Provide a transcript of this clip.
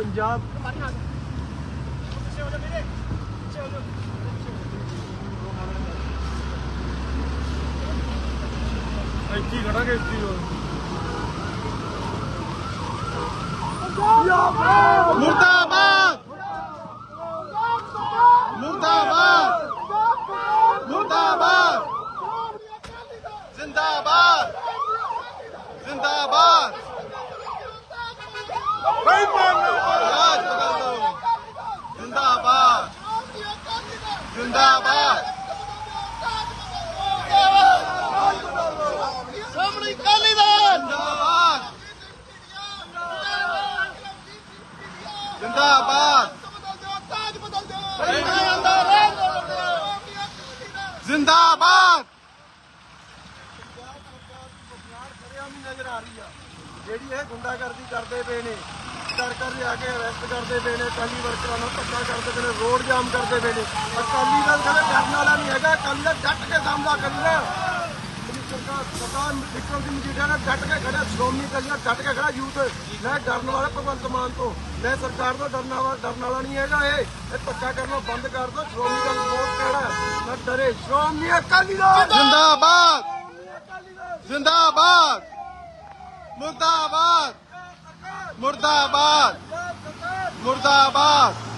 ਪੰਜਾਬ। ਇੱਥੇ ਹੀ ਖੜਾਂਗੇ ਇੱਥੇ ਹੀ ਮੁਰਦਾਬਾਦ! ਮੁਰਦਾਬਾਦ! ਮੁਰਦਾਬਾਦ! ਜ਼ਿੰਦਾਬਾਦ! ਜ਼ਿੰਦਾਬਾਦ! ਜ਼ਿੰਦਾਬਾਦ। ਸਾਹਮਣੇ ਕਾਲੀ ਦਲ। ਜ਼ਿੰਦਾਬਾਦ। ਜ਼ਿੰਦਾਬਾਦ। ਜ਼ਿੰਦਾਬਾਦ। ਨਜ਼ਰ ਆ ਰਹੀ ਆ। ਜਿਹੜੀ ਇਹ ਗੁੰਡਾਗਰਦੀ ਕਰਦੇ ਪਏ ਨੇ ਕਰ ਕਰ ਲਿਆ ਕੇ ਅਰੈਸਟ ਕਰਦੇ ਪਏ ਨੇ ਅਕਾਲੀ ਵਰਕਰਾਂ ਨੂੰ ਧੱਕਾ ਕਰਦੇ ਪਏ ਨੇ ਰੋਡ ਜਾਮ ਕਰਦੇ ਪਏ ਨੇ। ਅਕਾਲੀ ਦਲ ਕਹਿੰਦੇ ਡਰਨ ਵਾਲਾ ਨਹੀਂ ਹੈਗਾ ਅਕਾਲੀ ਦਲ ਡਟ ਕੇ ਸਾਹਮਣਾ ਕਰੀਦਾ ਮੇਰੀ ਸਰਕਾਰ ਸਰਕਾਰ ਵਿਕਰਮ ਸਿੰਘ ਮਜੀਠੀਆ ਨੇ ਡਟ ਕੇ ਖੜਿਆ ਸ਼੍ਰੋਮਣੀ ਅਕਾਲੀ ਦਲ ਡਟ ਕੇ ਖੜਾ ਯੂਥ। ਮੈਂ ਡਰਨ ਵਾਲਾ ਭਗਵੰਤ ਮਾਨ ਤੋਂ। ਮੈਂ ਸਰਕਾਰ ਤੋਂ ਡਰਨ ਵਾਲਾ ਡਰਨ ਵਾਲਾ ਨਹੀਂ ਹੈਗਾ ਇਹ। ਇਹ ਧੱਕਾ ਕਰਨਾ ਬੰਦ ਕਰ ਦੋ ਸ਼੍ਰੋਮਣੀ ਅਕਾਲੀ ਦਲ ਬਹੁਤ ਕਿਹੜਾ ਨਾ ਡਰੇ। ਸ਼੍ਰੋਮਣੀ ਅਕਾਲੀ ਦਲ! ਜ਼ਿੰਦਾਬਾਦ! ਜ਼ਿੰਦਾਬਾਦ! ਮੁਰਦਾਬਾਦ! ਮੁਰਦਾਬਾਦ। ਮੁਰਦਾਬਾਦ।